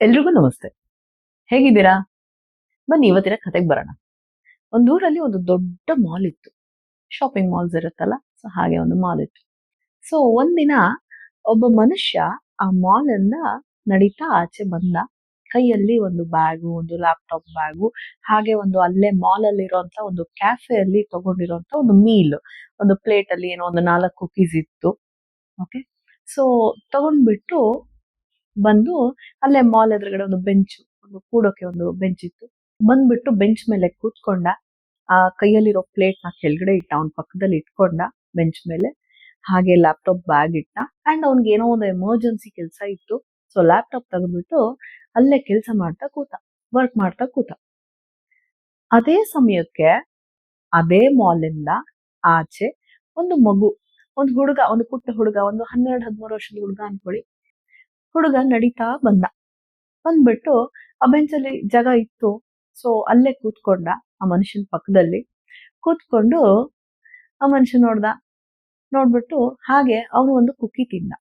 ಎಲ್ರಿಗೂ ನಮಸ್ತೆ. ಹೇಗಿದ್ದೀರಾ? ಬನ್ನಿ, ಇವತ್ತಿನ ಕತೆಗೆ ಬರೋಣ. ಒಂದೂರಲ್ಲಿ ಒಂದು ದೊಡ್ಡ ಮಾಲ್ ಇತ್ತು. ಶಾಪಿಂಗ್ ಮಾಲ್ಸ್ ಇರುತ್ತಲ್ಲ ಸೊ ಹಾಗೆ ಒಂದು ಮಾಲ್ ಇತ್ತು. ಸೊ ಒಂದಿನ ಒಬ್ಬ ಮನುಷ್ಯ ಆ ಮಾಲ್ ಇಂದ ನಡೀತಾ ಆಚೆ ಬಂದ. ಕೈಯಲ್ಲಿ ಒಂದು ಬ್ಯಾಗು ಒಂದು ಲ್ಯಾಪ್ಟಾಪ್ ಬ್ಯಾಗು ಹಾಗೆ ಒಂದು ಅಲ್ಲೇ ಮಾಲ್ ಅಲ್ಲಿ ಇರುವಂತ ಒಂದು ಕ್ಯಾಫೆಯಲ್ಲಿ ತಗೊಂಡಿರುವಂತ ಒಂದು ಮೀಲ್ ಒಂದು ಪ್ಲೇಟ್ ಅಲ್ಲಿ ಏನೋ ಒಂದು ನಾಲ್ಕು ಕುಕೀಸ್ ಇತ್ತು. ಓಕೆ ಸೊ ತಗೊಂಡ್ಬಿಟ್ಟು ಬಂದು ಅಲ್ಲೇ ಮಾಲ್ ಎದುರುಗಡೆ ಒಂದು ಬೆಂಚ್ ಒಂದು ಕೂಡೋಕೆ ಒಂದು ಬೆಂಚ್ ಇತ್ತು. ಬಂದ್ಬಿಟ್ಟು ಬೆಂಚ್ ಮೇಲೆ ಕೂತ್ಕೊಂಡ, ಆ ಕೈಯಲ್ಲಿರೋ ಪ್ಲೇಟ್ನ ಕೆಳಗಡೆ ಇಟ್ಟ, ಅವ್ನ ಪಕ್ಕದಲ್ಲಿ ಇಟ್ಕೊಂಡ ಬೆಂಚ್ ಮೇಲೆ. ಹಾಗೆ ಲ್ಯಾಪ್ಟಾಪ್ ಬ್ಯಾಗ್ ಇಟ್ಟ. ಅಂಡ್ ಅವ್ನಿಗೆ ಏನೋ ಒಂದು ಎಮರ್ಜೆನ್ಸಿ ಕೆಲಸ ಇತ್ತು. ಸೊ ಲ್ಯಾಪ್ಟಾಪ್ ತೆಗೆದ್ಬಿಟ್ಟು ಅಲ್ಲೇ ಕೆಲಸ ಮಾಡ್ತಾ ಕೂತ ವರ್ಕ್ ಮಾಡ್ತಾ ಕೂತ. ಅದೇ ಸಮಯಕ್ಕೆ ಅದೇ ಮಾಲ್ ಇಂದ ಆಚೆ ಒಂದು ಮಗು, ಒಂದು ಹುಡುಗ, ಒಂದು ಪುಟ್ಟ ಹುಡುಗ, ಒಂದು ಹನ್ನೆರಡು, ಹದಿಮೂರು ವರ್ಷದ ಹುಡುಗ ಅನ್ಕೊಳ್ಳಿ. ಹುಡುಗ ನಡೀತಾ ಬಂದ. ಬಂದ್ಬಿಟ್ಟು ಆ ಬೆಂಚಲ್ಲಿ ಜಾಗ ಇತ್ತು. ಸೊ ಅಲ್ಲೇ ಕೂತ್ಕೊಂಡ ಆ ಮನುಷ್ಯನ ಪಕ್ಕದಲ್ಲಿ. ಕೂತ್ಕೊಂಡು ಆ ಮನುಷ್ಯ ನೋಡ್ದ. ನೋಡ್ಬಿಟ್ಟು ಹಾಗೆ ಅವನು ಒಂದು ಕುಕ್ಕಿ ತಿಂದ.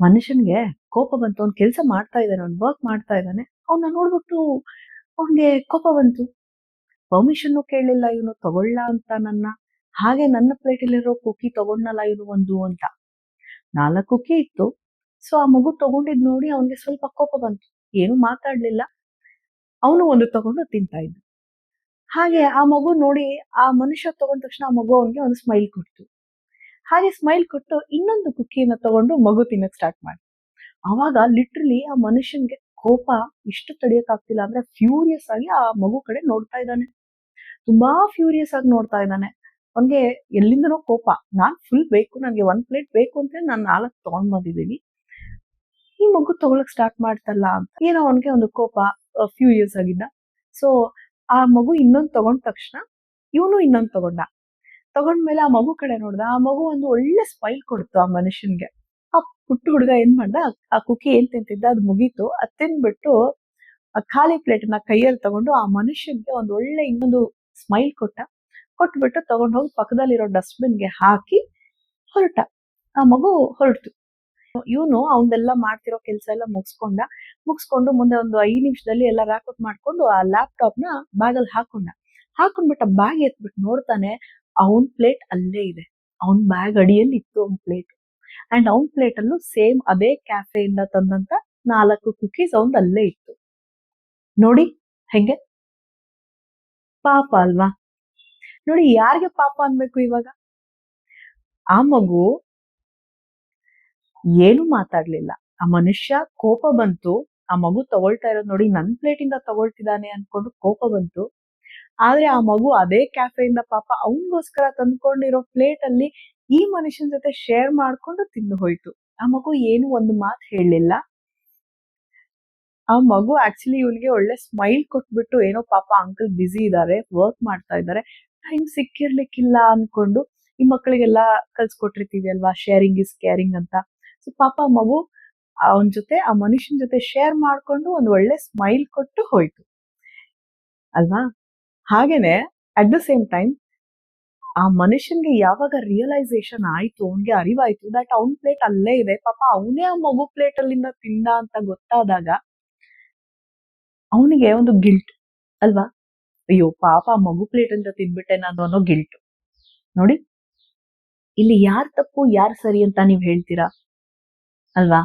ಮನುಷ್ಯನ್ಗೆ ಕೋಪ ಬಂತು. ಅವ್ನು ಕೆಲಸ ಮಾಡ್ತಾ ಇದ್ದಾನೆ. ಅವ್ನು ವರ್ಕ್ ಮಾಡ್ತಾ ಇದ್ದಾನೆ. ಅವನ್ನ ನೋಡ್ಬಿಟ್ಟು ಅವನ್ಗೆ ಕೋಪ ಬಂತು. ಪರ್ಮಿಷನ್ ಕೇಳಲಿಲ್ಲ ಇವನು. ತಗೊಳ್ಳ ಅಂತ ನನ್ನ. ಹಾಗೆ ನನ್ನ ಪ್ಲೇಟಲ್ಲಿರೋ ಕುಕ್ಕಿ ತಗೊಂಡಲ್ಲ ಇವನು ಒಂದು ಅಂತ. ನಾಲ್ಕು ಕುಕ್ಕಿ ಇತ್ತು. ಸೊ ಆ ಮಗು ತಗೊಂಡಿದ್ ನೋಡಿ ಅವನಿಗೆ ಸ್ವಲ್ಪ ಕೋಪ ಬಂತು. ಏನು ಮಾತಾಡ್ಲಿಲ್ಲ. ಅವನು ಒಂದು ತಗೊಂಡು ತಿಂತಾ ಇದ್ದ. ಹಾಗೆ ಆ ಮಗು ನೋಡಿ ಆ ಮನುಷ್ಯ ತಗೊಂಡ ತಕ್ಷಣ ಆ ಮಗು ಅವನಿಗೆ ಒಂದು ಸ್ಮೈಲ್ ಕೊಡ್ತು. ಹಾಗೆ ಸ್ಮೈಲ್ ಕೊಟ್ಟು ಇನ್ನೊಂದು ಕುಕ್ಕಿಯನ್ನ ತಗೊಂಡು ಮಗು ತಿನ್ನಕ್ ಸ್ಟಾರ್ಟ್ ಮಾಡಿ ಅವಾಗ ಲಿಟ್ರಲಿ ಆ ಮನುಷ್ಯನ್ಗೆ ಕೋಪ ಇಷ್ಟು ತಡಿಯಕ್ ಆಗ್ತಿಲ್ಲ ಅಂದ್ರೆ ಫ್ಯೂರಿಯಸ್ ಆಗಿ ಆ ಮಗು ಕಡೆ ನೋಡ್ತಾ ಇದ್ದಾನೆ. ತುಂಬಾ ಫ್ಯೂರಿಯಸ್ ಆಗಿ ನೋಡ್ತಾ ಇದ್ದಾನೆ. ಅವನ್ಗೆ ಎಲ್ಲಿಂದನೋ ಕೋಪ. ನಾನ್ ಫುಲ್ ಬೇಕು ನನ್ಗೆ ಒಂದ್ ಪ್ಲೇಟ್ ಬೇಕು ಅಂತ ನಾನು ನಾಲ್ಕು ತಗೊಂಡ್ ಬಂದಿದ್ದೀನಿ. ಈ ಮಗು ತಗೊಳಕ್ ಸ್ಟಾರ್ಟ್ ಮಾಡ್ತಲ್ಲ ಅಂತ. ಏನೋ ಅವನ್ಗೆ ಒಂದು ಕೋಪ ಫ್ಯೂ ಇಯರ್ಸ್ ಆಗಿದ್ದ ಸೊ ಆ ಮಗು ಇನ್ನೊಂದ್ ತಗೊಂಡ ತಕ್ಷಣ ಇವನು ಇನ್ನೊಂದ್ ತಗೊಂಡ. ತಗೊಂಡ್ಮೇಲೆ ಆ ಮಗು ಕಡೆ ನೋಡ್ದ, ಆ ಮಗು ಒಂದು ಒಳ್ಳೆ ಸ್ಮೈಲ್ ಕೊಡ್ತು ಆ ಮನುಷ್ಯನ್ಗೆ. ಆ ಪುಟ್ಟ ಹುಡುಗ ಏನ್ ಮಾಡ್ದ, ಆ ಕುಕ್ಕಿ ಏನ್ ತಿಂತಿದ್ದ, ಅದು ಮುಗೀತು. ಅದ್ ತಿನ್ಬಿಟ್ಟು ಆ ಖಾಲಿ ಪ್ಲೇಟ್ನ ಕೈಯಲ್ಲಿ ತಗೊಂಡು ಆ ಮನುಷ್ಯನ್ಗೆ ಒಂದು ಒಳ್ಳೆ ಇನ್ನೊಂದು ಸ್ಮೈಲ್ ಕೊಟ್ಟ. ಕೊಟ್ಬಿಟ್ಟು ತಗೊಂಡ್ ಹೋಗಿ ಪಕ್ಕದಲ್ಲಿರೋ ಡಸ್ಟ್ಬಿನ್ಗೆ ಹಾಕಿ ಹೊರಟ. ಆ ಮಗು ಹೊರಟು ಇವನು ಅವನ್ನೆಲ್ಲ ಮಾಡ್ತಿರೋ ಕೆಲಸ ಎಲ್ಲ ಮುಗಿಸ್ಕೊಂಡ. ಮುಗಿಸ್ಕೊಂಡು ಮುಂದೆ ಒಂದು ಐದು ನಿಮಿಷದಲ್ಲಿ ಎಲ್ಲ ರ್ಯಾಕಪ್ ಮಾಡ್ಕೊಂಡು ಆ ಲ್ಯಾಪ್ಟಾಪ್ನ ಬ್ಯಾಗ್ ಅಲ್ಲಿ ಹಾಕೊಂಡ. ಹಾಕೊಂಡ್ಬಿಟ್ಟ ಬ್ಯಾಗ್ ಎತ್ಬಿಟ್ಟು ನೋಡ್ತಾನೆ, ಅವನ್ ಪ್ಲೇಟ್ ಅಲ್ಲೇ ಇದೆ. ಅವನ್ ಬ್ಯಾಗ್ ಅಡಿಯಲ್ಲಿ ಇತ್ತು oven plate and oven plate ಅಲ್ಲೂ ಸೇಮ್ ಅದೇ ಕ್ಯಾಫೆ ಇಂದ ತಂದಂತ ನಾಲ್ಕು ಕುಕೀಸ್ ಅವನ್ ಅಲ್ಲೇ ಇತ್ತು. ನೋಡಿ, ಹೆಂಗೆ? ಪಾಪ ಅಲ್ವಾ? ನೋಡಿ, ಯಾರಿಗೆ ಪಾಪ ಅನ್ಬೇಕು ಇವಾಗ? ಆ ಮಗು ಏನು ಮಾತಾಡ್ಲಿಲ್ಲ. ಆ ಮನುಷ್ಯ ಕೋಪ ಬಂತು. ಆ ಮಗು ತಗೊಳ್ತಾ ಇರೋದು ನೋಡಿ ನನ್ ಪ್ಲೇಟ್ ಇಂದ ತಗೊಳ್ತಿದ್ದಾನೆ ಅನ್ಕೊಂಡು ಕೋಪ ಬಂತು. ಆದ್ರೆ ಆ ಮಗು ಅದೇ ಕ್ಯಾಫೆಯಿಂದ ಪಾಪ ಅವನಿಗೋಸ್ಕರ ತಂದ್ಕೊಂಡಿರೋ ಪ್ಲೇಟ್ ಅಲ್ಲಿ ಈ ಮನುಷ್ಯನ ಜೊತೆ ಶೇರ್ ಮಾಡ್ಕೊಂಡು ತಿಂದು ಹೋಯ್ತು. ಆ ಮಗು ಏನು ಒಂದು ಮಾತು ಹೇಳಲಿಲ್ಲ. ಆ ಮಗು ಆಕ್ಚುಲಿ ಇವನಿಗೆ ಒಳ್ಳೆ ಸ್ಮೈಲ್ ಕೊಟ್ಬಿಟ್ಟು ಏನೋ ಪಾಪ ಅಂಕಲ್ ಬ್ಯುಸಿ ಇದ್ದಾರೆ ವರ್ಕ್ ಮಾಡ್ತಾ ಇದ್ದಾರೆ ಟೈಮ್ ಸಿಕ್ಕಿರ್ಲಿಕ್ಕಿಲ್ಲ ಅನ್ಕೊಂಡು ಈ ಮಕ್ಕಳಿಗೆಲ್ಲ ಕಲ್ಸ್ಕೊಟ್ಟಿರ್ತೀವಿ ಅಲ್ವಾ? ಶೇರಿಂಗ್ ಇಸ್ ಕೇರಿಂಗ್ ಅಂತ. ಸೊ ಪಾಪ ಮಗು ಅವನ ಜೊತೆ, ಆ ಮನುಷ್ಯನ ಜೊತೆ ಶೇರ್ ಮಾಡ್ಕೊಂಡು ಒಂದು ಒಳ್ಳೆ ಸ್ಮೈಲ್ ಕೊಟ್ಟು ಹೋಯ್ತು. ಅಲ್ವಾ? ಹಾಗೇನೆ ಅಟ್ ದ ಸೇಮ್ ಟೈಮ್ ಆ ಮನುಷ್ಯನ್ಗೆ ಯಾವಾಗ ರಿಯಲೈಸೇಷನ್ ಆಯ್ತು, ಅವನ್ಗೆ ಅರಿವಾಯ್ತು ದಟ್ ಅವನ್ ಪ್ಲೇಟ್ ಅಲ್ಲೇ ಇದೆ, ಪಾಪ ಅವನೇ ಆ ಮಗು ಪ್ಲೇಟ್ ಅಲ್ಲಿಂದ ತಿಂದ ಅಂತ ಗೊತ್ತಾದಾಗ ಅವನಿಗೆ ಒಂದು ಗಿಲ್ಟ್ ಅಲ್ವಾ? ಅಯ್ಯೋ, ಪಾಪ ಮಗು ಪ್ಲೇಟ್ ಅಂತ ತಿನ್ಬಿಟ್ಟೆ ನಾನು ಅನ್ನೋ ಗಿಲ್ಟ್ ನೋಡಿ, ಇಲ್ಲಿ ಯಾರ್ ತಪ್ಪು, ಯಾರ್ ಸರಿ ಅಂತ ನೀವ್ ಹೇಳ್ತೀರಾ? ಅಲ್ವಾ?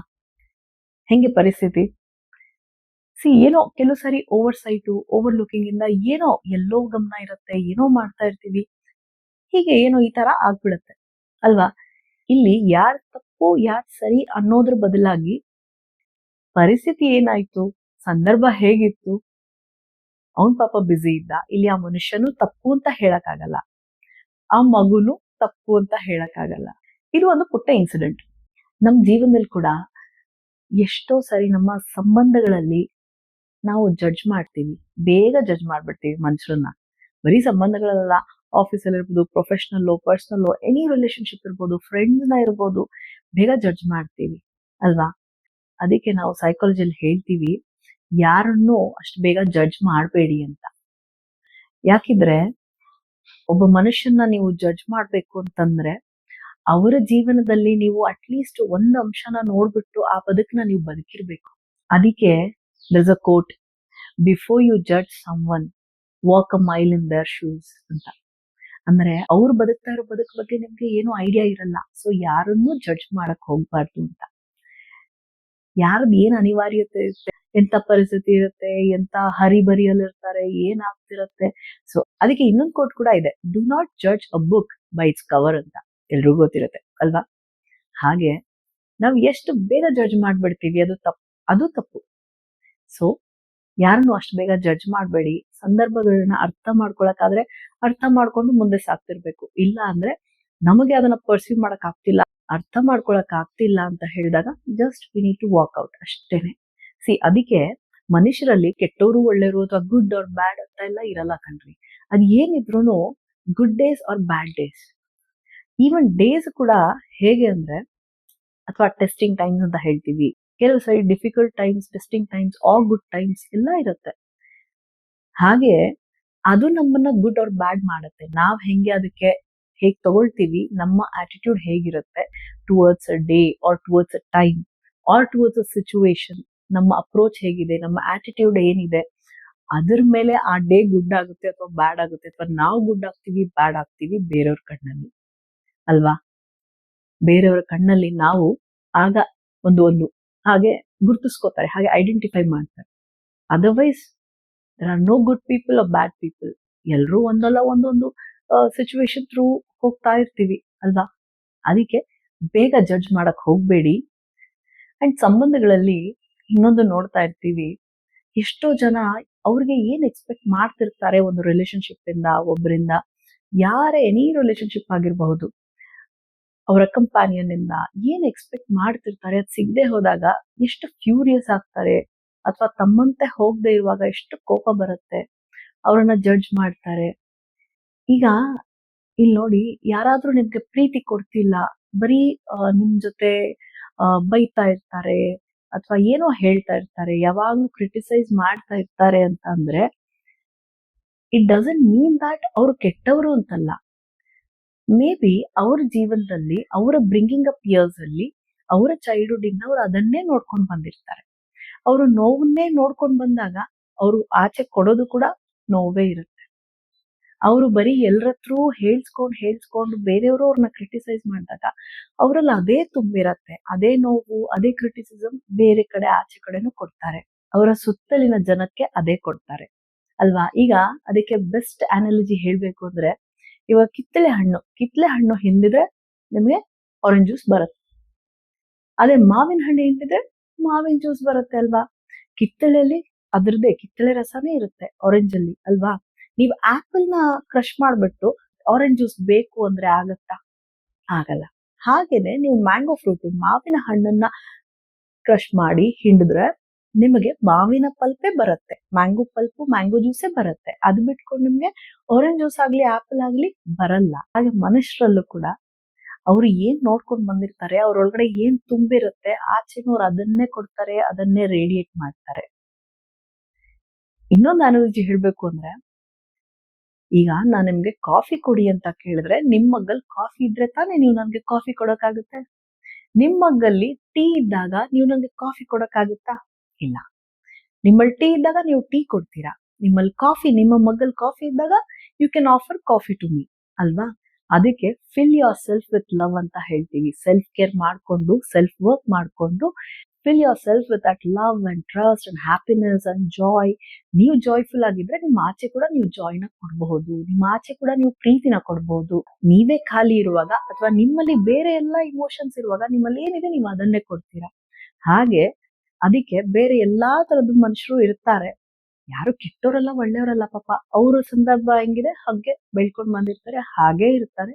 ಹೆಂಗೆ ಪರಿಸ್ಥಿತಿ? ಸಿ, ಏನೋ ಕೆಲವು ಸಾರಿ ಓವರ್ ಸೈಟು ಓವರ್ ಲುಕಿಂಗ್ ಇಂದ ಏನೋ ಎಲ್ಲೋ ಗಮನ ಇರುತ್ತೆ, ಏನೋ ಮಾಡ್ತಾ ಇರ್ತೀವಿ. ಹೀಗೆ ಏನೋ ಈ ತರ ಆಗ್ಬಿಡುತ್ತೆ, ಅಲ್ವಾ? ಇಲ್ಲಿ ಯಾರ್ ತಪ್ಪು, ಯಾರ್ ಸರಿ ಅನ್ನೋದ್ರ ಬದಲಾಗಿ ಪರಿಸ್ಥಿತಿ ಏನಾಯ್ತು, ಸಂದರ್ಭ ಹೇಗಿತ್ತು, ಅವನ್ ಪಾಪ ಬ್ಯುಸಿ ಇದ್ದ, ಇಲ್ಲಿ ಆ ಮನುಷ್ಯನು ತಪ್ಪು ಅಂತ ಹೇಳಕ್ಕಾಗಲ್ಲ. ಆ ಮಗುನು ತಪ್ಪು ಅಂತ ಹೇಳಕ್ಕಾಗಲ್ಲ. ಇದು ಒಂದು ಪುಟ್ಟ ಇನ್ಸಿಡೆಂಟ್ ನಮ್ ಜೀವನದಲ್ಲಿ ಕೂಡ ಎಷ್ಟೋ ಸರಿ ನಮ್ಮ ಸಂಬಂಧಗಳಲ್ಲಿ ನಾವು ಜಡ್ಜ್ ಮಾಡ್ತೀವಿ. ಬೇಗ ಜಡ್ಜ್ ಮಾಡ್ಬಿಡ್ತೀವಿ ಮನುಷ್ಯರನ್ನ. ಬರೀ ಸಂಬಂಧಗಳಲ್ಲ ಆಫೀಸಲ್ಲಿ ಇರ್ಬೋದು ಪ್ರೊಫೆಷನಲ್ಲು ಪರ್ಸನಲ್ಲೋ ಎನಿ ರಿಲೇಶನ್ಶಿಪ್ ಇರ್ಬೋದು ಫ್ರೆಂಡ್ಸ್ನ ಇರ್ಬೋದು, ಬೇಗ ಜಡ್ಜ್ ಮಾಡ್ತೀವಿ. ಅಲ್ವಾ? ಅದಕ್ಕೆ ನಾವು ಸೈಕಾಲಜಿಯಲ್ಲಿ ಹೇಳ್ತೀವಿ, ಯಾರನ್ನು ಅಷ್ಟು ಬೇಗ ಜಡ್ಜ್ ಮಾಡಬೇಡಿ ಅಂತ. ಯಾಕಿದ್ರೆ, ಒಬ್ಬ ಮನುಷ್ಯನ ನೀವು ಜಡ್ಜ್ ಮಾಡ್ಬೇಕು ಅಂತಂದ್ರೆ ಅವರ ಜೀವನದಲ್ಲಿ ನೀವು ಅಟ್ಲೀಸ್ಟ್ ಒಂದು ಅಂಶನ ನೋಡ್ಬಿಟ್ಟು ಆ ಬದುಕನ್ನ ನೀವು ಬದುಕಿರ್ಬೇಕು. ಅದಕ್ಕೆ there's a quote before you judge someone walk a mile in their shoes ಅಂತ. ಅಂದ್ರೆ ಅವ್ರು ಬದುಕ್ತಾ ಇರೋ ಬದುಕು ಬಗ್ಗೆ ನಿಮ್ಗೆ ಏನು ಐಡಿಯಾ ಇರಲ್ಲ. ಸೊ ಯಾರನ್ನೂ ಜಡ್ಜ್ ಮಾಡಕ್ ಹೋಗ್ಬಾರ್ದು ಅಂತ. ಯಾರದ್ ಏನ್ ಅನಿವಾರ್ಯತೆ ಇರುತ್ತೆ, ಎಂತ ಪರಿಸ್ಥಿತಿ ಇರುತ್ತೆ, ಎಂತ ಹರಿಬರಿಯಲ್ಲಿರ್ತಾರೆ ಏನ್ ಆಗ್ತಿರತ್ತೆ ಸೊ ಅದಕ್ಕೆ ಇನ್ನೊಂದು ಕೋಟ್ ಕೂಡ ಇದೆ do not judge a book by its cover ಅಂತ. ಎಲ್ರಿಗೂ ಗೊತ್ತಿರುತ್ತೆ, ಅಲ್ವಾ? ಹಾಗೆ ನಾವು ಎಷ್ಟು ಬೇಗ ಜಡ್ಜ್ ಮಾಡ್ಬಿಡ್ತೀವಿ ಅದು ತಪ್ಪು ಅದು ತಪ್ಪು. ಸೊ ಯಾರನ್ನು ಅಷ್ಟು ಬೇಗ ಜಡ್ಜ್ ಮಾಡಬೇಡಿ. ಸಂದರ್ಭಗಳನ್ನ ಅರ್ಥ ಮಾಡ್ಕೊಳಕಾದ್ರೆ ಅರ್ಥ ಮಾಡ್ಕೊಂಡು ಮುಂದೆ ಸಾಕ್ತಿರ್ಬೇಕು ಇಲ್ಲ ಅಂದ್ರೆ ನಮಗೆ ಅದನ್ನ ಪರ್ಸೀವ್ ಮಾಡಕ್ ಆಗ್ತಿಲ್ಲ. ಅರ್ಥ ಮಾಡ್ಕೊಳಕ್ ಆಗ್ತಿಲ್ಲ ಅಂತ ಹೇಳಿದಾಗ just we need to walk out ಅಷ್ಟೇನೆ. ಸಿ ಅದಕ್ಕೆ ಮನುಷ್ಯರಲ್ಲಿ ಕೆಟ್ಟವರು ಒಳ್ಳೆಯವರು ಅಥವಾ ಗುಡ್ ಆರ್ ಬ್ಯಾಡ್ ಅಂತ ಎಲ್ಲ ಇರಲ್ಲ ಕಣ್ರಿ. ಅದ್ ಏನಿದ್ರು good days or bad days even days ಕೂಡ ಹೇಗೆ ಅಂದ್ರೆ, ಅಥವಾ ಟೆಸ್ಟಿಂಗ್ ಟೈಮ್ಸ್ ಅಂತ ಹೇಳ್ತೀವಿ. ಕೆಲವು ಸರಿ difficult times testing times all good times ಎಲ್ಲ ಇರುತ್ತೆ. ಹಾಗೆ ಅದು ನಮ್ಮನ್ನ ಗುಡ್ ಆರ್ ಬ್ಯಾಡ್ ಮಾಡುತ್ತೆ. ನಾವ್ ಹೆಂಗೆ ಅದಕ್ಕೆ ಹೇಗ್ ತಗೊಳ್ತೀವಿ, ನಮ್ಮ ಆಟಿಟ್ಯೂಡ್ ಹೇಗಿರುತ್ತೆ towards a day or towards a time or towards a situation ನಮ್ಮ ಅಪ್ರೋಚ್ ಹೇಗಿದೆ, ನಮ್ಮ ಆಟಿಟ್ಯೂಡ್ ಏನಿದೆ, ಅದ್ರ ಮೇಲೆ ಆ ಡೇ ಗುಡ್ ಆಗುತ್ತೆ ಅಥವಾ ಬ್ಯಾಡ್ ಆಗುತ್ತೆ ಅಥವಾ ನಾವು ಗುಡ್ ಆಗ್ತೀವಿ ಬ್ಯಾಡ್ ಆಗ್ತೀವಿ ಬೇರೆಯವ್ರ ಕಣ್ಣಲ್ಲಿ. ಅಲ್ವಾ? ಬೇರೆಯವರ ಕಣ್ಣಲ್ಲಿ ನಾವು ಆಗ ಒಂದು ಒಂದು ಹಾಗೆ ಗುರುತಿಸ್ಕೋತಾರೆ, ಹಾಗೆ ಐಡೆಂಟಿಫೈ ಮಾಡ್ತಾರೆ. Otherwise there are no good people or bad people ಎಲ್ಲರೂ ಒಂದಲ್ಲ ಒಂದೊಂದು ಸಿಚುವೇಶನ್ ಥ್ರೂ ಹೋಗ್ತಾ ಇರ್ತೀವಿ, ಅಲ್ವಾ? ಅದಕ್ಕೆ ಬೇಗ ಜಡ್ಜ್ ಮಾಡಕ್ ಹೋಗ್ಬೇಡಿ. ಅಂಡ್ ಸಂಬಂಧಗಳಲ್ಲಿ ಇನ್ನೊಂದು ನೋಡ್ತಾ ಇರ್ತೀವಿ, ಎಷ್ಟೋ ಜನ ಅವ್ರಿಗೆ ಏನ್ ಎಕ್ಸ್ಪೆಕ್ಟ್ ಮಾಡ್ತಿರ್ತಾರೆ ಒಂದು ರಿಲೇಶನ್ಶಿಪ್ ಇಂದ ಒಬ್ಬರಿಂದ ಯಾರೇ ಎನಿ ರಿಲೇಶನ್ಶಿಪ್ ಆಗಿರಬಹುದು. ಅವರ ಕಂಪಾನಿಯನ್ ಇಂದ ಏನ್ ಎಕ್ಸ್ಪೆಕ್ಟ್ ಮಾಡ್ತಿರ್ತಾರೆ? ಅದ್ ಸಿಗದೆ ಹೋದಾಗ ಎಷ್ಟು ಫ್ಯೂರಿಯಸ್ ಆಗ್ತಾರೆ? ಅಥವಾ ತಮ್ಮಂತೆ ಹೋಗದೆ ಇರುವಾಗ ಎಷ್ಟು ಕೋಪ ಬರುತ್ತೆ? ಅವರನ್ನ ಜಡ್ಜ್ ಮಾಡ್ತಾರೆ. ಈಗ ಇಲ್ಲಿ ನೋಡಿ, ಯಾರಾದ್ರೂ ನಿಮ್ಗೆ ಪ್ರೀತಿ ಕೊಡ್ತಿಲ್ಲ, ಬರೀ ನಿಮ್ ಜೊತೆ ಬೈತಾ ಇರ್ತಾರೆ, ಅಥವಾ ಏನೋ ಹೇಳ್ತಾ ಇರ್ತಾರೆ, ಯಾವಾಗ್ಲೂ ಕ್ರಿಟಿಸೈಸ್ ಮಾಡ್ತಾ ಇರ್ತಾರೆ ಅಂತ ಅಂದ್ರೆ ಇಟ್ ಡಸಂಟ್ ಮೀನ್ ದಟ್ ಅವ್ರು ಕೆಟ್ಟವರು ಅಂತಲ್ಲ. ಮೇ ಬಿ ಅವ್ರ ಜೀವನದಲ್ಲಿ, ಅವರ ಬ್ರಿಂಗಿಂಗ್ ಅಪ್ ಇಯರ್ಸ್ ಅಲ್ಲಿ, ಅವರ ಚೈಲ್ಡ್ಹುಡ್ ಇಂದ ಅವ್ರು ಅದನ್ನೇ ನೋಡ್ಕೊಂಡು ಬಂದಿರ್ತಾರೆ. ಅವರು ನೋವನ್ನೇ ನೋಡ್ಕೊಂಡು ಬಂದಾಗ ಅವರು ಆಚೆ ಕೊಡೋದು ಕೂಡ ನೋವೇ ಇರುತ್ತೆ. ಅವರು ಬರೀ ಎಲ್ಲರತ್ರೂ ಹೇಳ್ಸ್ಕೊಂಡು ಹೇಳ್ಸ್ಕೊಂಡು ಬೇರೆಯವರು ಅವ್ರನ್ನ ಕ್ರಿಟಿಸೈಸ್ ಮಾಡಿದಾಗ ಅವರಲ್ಲಿ ಅದೇ ತುಂಬಿರತ್ತೆ. ಅದೇ ನೋವು, ಅದೇ ಕ್ರಿಟಿಸಿಸಮ್ ಬೇರೆ ಕಡೆ, ಆಚೆ ಕಡೆನೂ ಕೊಡ್ತಾರೆ. ಅವರ ಸುತ್ತಲಿನ ಜನಕ್ಕೆ ಅದೇ ಕೊಡ್ತಾರೆ. ಅಲ್ವಾ? ಈಗ ಅದಕ್ಕೆ ಬೆಸ್ಟ್ ಅನಾಲಜಿ ಹೇಳ್ಬೇಕು ಅಂದ್ರೆ ಇವಾಗ ಕಿತ್ತಳೆ ಹಣ್ಣು ಕಿತ್ತಳೆ ಹಣ್ಣು ಹಿಂದಿದ್ರೆ ನಿಮ್ಗೆ ಆರೆಂಜ್ ಜ್ಯೂಸ್ ಬರುತ್ತೆ. ಅದೇ ಮಾವಿನ ಹಣ್ಣು ಹಿಂದಿದ್ರೆ ಮಾವಿನ ಜ್ಯೂಸ್ ಬರುತ್ತೆ ಅಲ್ವಾ? ಕಿತ್ತಳೆಯಲ್ಲಿ ಅದ್ರದ್ದೇ, ಕಿತ್ತಳೆ ರಸನೇ ಇರುತ್ತೆ ಆರೆಂಜ್ ಅಲ್ಲಿ ಅಲ್ವಾ? ನೀವು ಆಪಲ್ನ ಕ್ರಶ್ ಮಾಡ್ಬಿಟ್ಟು ಆರೆಂಜ್ ಜ್ಯೂಸ್ ಬೇಕು ಅಂದ್ರೆ ಆಗತ್ತಾ? ಆಗಲ್ಲ. ಹಾಗೇನೆ ನೀವು ಮ್ಯಾಂಗೋ ಫ್ರೂಟ್ ಮಾವಿನ ಹಣ್ಣನ್ನ ಕ್ರಶ್ ಮಾಡಿ ಹಿಂಡಿದ್ರೆ ನಿಮಗೆ ಮಾವಿನ ಪಲ್ಪೆ ಬರುತ್ತೆ. ಮ್ಯಾಂಗೋ ಪಲ್ಪು, ಮ್ಯಾಂಗೋ ಜ್ಯೂಸೆ ಬರುತ್ತೆ. ಅದು ಬಿಟ್ಕೊಂಡು ನಿಮ್ಗೆ ಆರೆಂಜ್ ಜ್ಯೂಸ್ ಆಗ್ಲಿ ಆಪಲ್ ಆಗ್ಲಿ ಬರಲ್ಲ. ಹಾಗೆ ಮನುಷ್ಯರಲ್ಲೂ ಕೂಡ ಅವ್ರು ಏನ್ ನೋಡ್ಕೊಂಡ್ ಬಂದಿರ್ತಾರೆ ಅವ್ರೊಳಗಡೆ ಏನ್ ತುಂಬಿರುತ್ತೆ, ಆಚೆನವ್ರು ಅದನ್ನೇ ಕೊಡ್ತಾರೆ, ಅದನ್ನೇ ರೇಡಿಯೇಟ್ ಮಾಡ್ತಾರೆ. ಇನ್ನೊಂದು ಅನಾಲಜಿ ಹೇಳ್ಬೇಕು ಅಂದ್ರೆ, ಈಗ ನಾನ್ ನಿಮ್ಗೆ ಕಾಫಿ ಕೊಡಿ ಅಂತ ಕೇಳಿದ್ರೆ, ನಿಮ್ ಮಗ್ಗಲ್ ಕಾಫಿ ಇದ್ರೆ ತಾನೇ ನೀವು ನನ್ಗೆ ಕಾಫಿ ಕೊಡಕ್ಕಾಗುತ್ತೆ? ನಿಮ್ ಮಗ್ಗಲ್ಲಿ ಟೀ ಇದ್ದಾಗ ನೀವು ನಂಗೆ ಕಾಫಿ ಕೊಡಕ್ಕಾಗುತ್ತಾ? ಇಲ್ಲ. ನಿಮ್ಮಲ್ಲಿ ಟೀ ಇದ್ದಾಗ ನೀವು ಟೀ ಕೊಡ್ತೀರಾ? ನಿಮ್ಮಲ್ಲಿ ಕಾಫಿ, ನಿಮ್ಮ ಮಗಲ್ ಕಾಫಿ ಇದ್ದಾಗ you can offer coffee to me ಅಲ್ವಾ? ಅದಕ್ಕೆ fill yourself with love ಅಂತ ಹೇಳ್ತೀವಿ. ಸೆಲ್ಫ್ ಕೇರ್ ಮಾಡ್ಕೊಂಡು ಸೆಲ್ಫ್ ವರ್ಕ್ ಮಾಡ್ಕೊಂಡು fill yourself with that love and trust and happiness and joy ನೀವು ಜಾಯ್ಫುಲ್ ಆಗಿದ್ರೆ ನಿಮ್ಮ ಆಚೆ ಕೂಡ ನೀವು ಜಾಯ್ನ ಕೊಡಬಹುದು. ನಿಮ್ಮ ಆಚೆ ಕೂಡ ನೀವು ಪ್ರೀತಿನ ಕೊಡಬಹುದು. ನೀವೇ ಖಾಲಿ ಇರುವಾಗ ಅಥವಾ ನಿಮ್ಮಲ್ಲಿ ಬೇರೆ ಎಲ್ಲ ಇಮೋಷನ್ಸ್ ಇರುವಾಗ ನಿಮ್ಮಲ್ಲಿ ಏನಿದೆ ನೀವು ಅದನ್ನೇ ಕೊಡ್ತೀರಾ? ಹಾಗೆ ಅದಕ್ಕೆ ಬೇರೆ ಎಲ್ಲಾ ತರದ ಮನುಷ್ಯರು ಇರ್ತಾರೆ. ಯಾರು ಕೆಟ್ಟವರಲ್ಲ ಒಳ್ಳೆಯವರಲ್ಲ ಪಾಪ. ಅವ್ರ ಸಂದರ್ಭ ಹೆಂಗಿದೆ? ಹಾಗೆ ಬೆಳ್ಕೊಂಡು ಬಂದಿರ್ತಾರೆ, ಹಾಗೆ ಇರ್ತಾರೆ.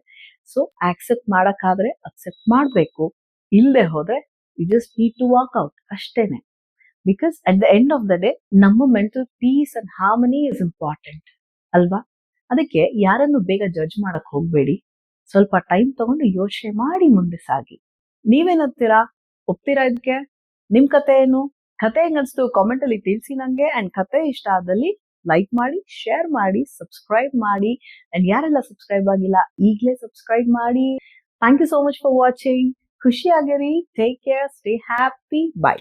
ಸೊ ಆಕ್ಸೆಪ್ಟ್ ಮಾಡಕ್ಕಾದ್ರೆ ಅಕ್ಸೆಪ್ಟ್ ಮಾಡ್ಬೇಕು. ಇಲ್ಲದೆ ಹೋದ್ರೆ you just need to walk out ಅಷ್ಟೇನೆ. Because at the end of the day ನಮ್ಮ mental peace and harmony is important ಅಲ್ವಾ? ಅದಕ್ಕೆ ಯಾರನ್ನು ಬೇಗ ಜಡ್ಜ್ ಮಾಡಕ್ ಹೋಗ್ಬೇಡಿ. ಸ್ವಲ್ಪ ಟೈಮ್ ತಗೊಂಡು ಯೋಚನೆ ಮಾಡಿ ಮುಂದೆ ಸಾಗಿ. ನೀವೇನಂತೀರಾ ಒಪ್ತೀರಾ ಇದಕ್ಕೆ ನಿಮ್ ಕತೆ ಏನು ಕತೆ ಹೆಂಗನ್ಸ್ತು ಕಾಮೆಂಟ್ ಅಲ್ಲಿ ತಿಳಿಸಿ ನಂಗೆ. ಅಂಡ್ ಕತೆ ಇಷ್ಟ ಆದಲ್ಲಿ ಲೈಕ್ ಮಾಡಿ ಶೇರ್ ಮಾಡಿ ಸಬ್ಸ್ಕ್ರೈಬ್ ಮಾಡಿ. ಅಂಡ್ ಯಾರೆಲ್ಲ ಸಬ್ಸ್ಕ್ರೈಬ್ ಆಗಿಲ್ಲ, ಈಗಲೇ ಸಬ್ಸ್ಕ್ರೈಬ್ ಮಾಡಿ. Thank you so much for watching ಖುಷಿಯಾಗಿರಿ take care stay happy bye